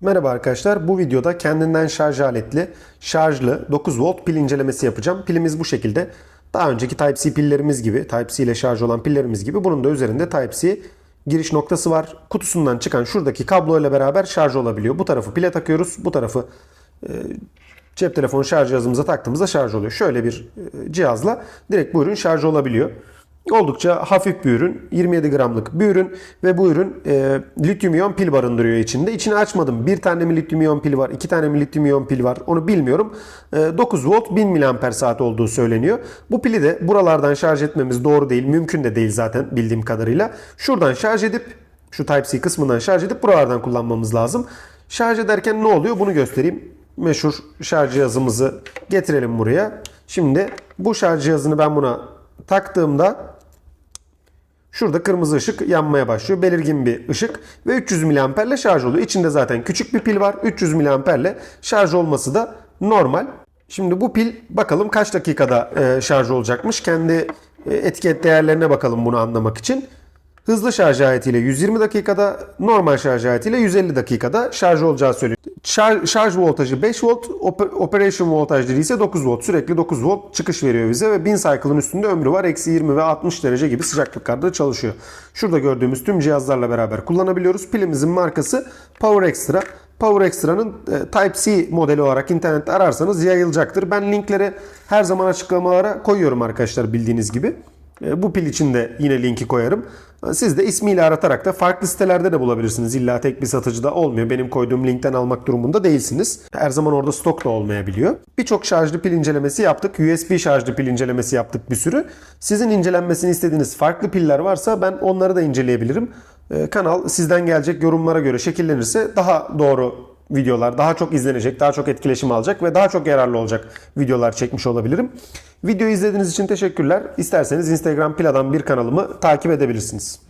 Merhaba arkadaşlar. Bu videoda kendinden şarj aletli, şarjlı 9 volt pil incelemesi yapacağım. Pilimiz bu şekilde. Daha önceki Type-C pillerimiz gibi, Type-C ile şarj olan pillerimiz gibi bunun da üzerinde Type-C giriş noktası var. Kutusundan çıkan şuradaki kablo ile beraber şarj olabiliyor. Bu tarafı pile takıyoruz. Bu tarafı e, cep telefonu şarj cihazımıza taktığımızda şarj oluyor. Şöyle bir e, cihazla direkt bu ürün şarj olabiliyor. Oldukça hafif bir ürün. 27 gramlık bir ürün ve bu ürün e, lityum iyon pil barındırıyor içinde. İçini açmadım. Bir tane mi lityum iyon pil var, iki tane mi lityum iyon pil var onu bilmiyorum. E, 9 volt 1000 miliamper saat olduğu söyleniyor. Bu pili de buralardan şarj etmemiz doğru değil. Mümkün de değil zaten bildiğim kadarıyla. Şuradan şarj edip şu Type-C kısmından şarj edip buralardan kullanmamız lazım. Şarj ederken ne oluyor bunu göstereyim. Meşhur şarj cihazımızı getirelim buraya. Şimdi bu şarj cihazını ben buna taktığımda Şurada kırmızı ışık yanmaya başlıyor. Belirgin bir ışık ve 300 mAh şarj oluyor. İçinde zaten küçük bir pil var. 300 mAh şarj olması da normal. Şimdi bu pil bakalım kaç dakikada e, şarj olacakmış. Kendi e, etiket değerlerine bakalım bunu anlamak için. Hızlı şarj aletiyle 120 dakikada, normal şarj aletiyle 150 dakikada şarj olacağı söyleniyor. Şarj, şarj voltajı 5 volt, oper- operation voltajları ise 9 volt. Sürekli 9 volt çıkış veriyor bize ve 1000 cycle'ın üstünde ömrü var. Eksi 20 ve 60 derece gibi sıcaklıklarda çalışıyor. Şurada gördüğümüz tüm cihazlarla beraber kullanabiliyoruz. Pilimizin markası Power Extra. Power Extra'nın e, Type-C modeli olarak internette ararsanız yayılacaktır. Ben linkleri her zaman açıklamalara koyuyorum arkadaşlar bildiğiniz gibi. E, Bu pil için de yine linki koyarım. Siz de ismiyle aratarak da farklı sitelerde de bulabilirsiniz. İlla tek bir satıcıda olmuyor. Benim koyduğum linkten almak durumunda değilsiniz. Her zaman orada stok da olmayabiliyor. Birçok şarjlı pil incelemesi yaptık. USB şarjlı pil incelemesi yaptık bir sürü. Sizin incelenmesini istediğiniz farklı piller varsa ben onları da inceleyebilirim. E, Kanal sizden gelecek yorumlara göre şekillenirse daha doğru videolar daha çok izlenecek, daha çok etkileşim alacak ve daha çok yararlı olacak videolar çekmiş olabilirim. Videoyu izlediğiniz için teşekkürler. İsterseniz Instagram Pila'dan bir kanalımı takip edebilirsiniz.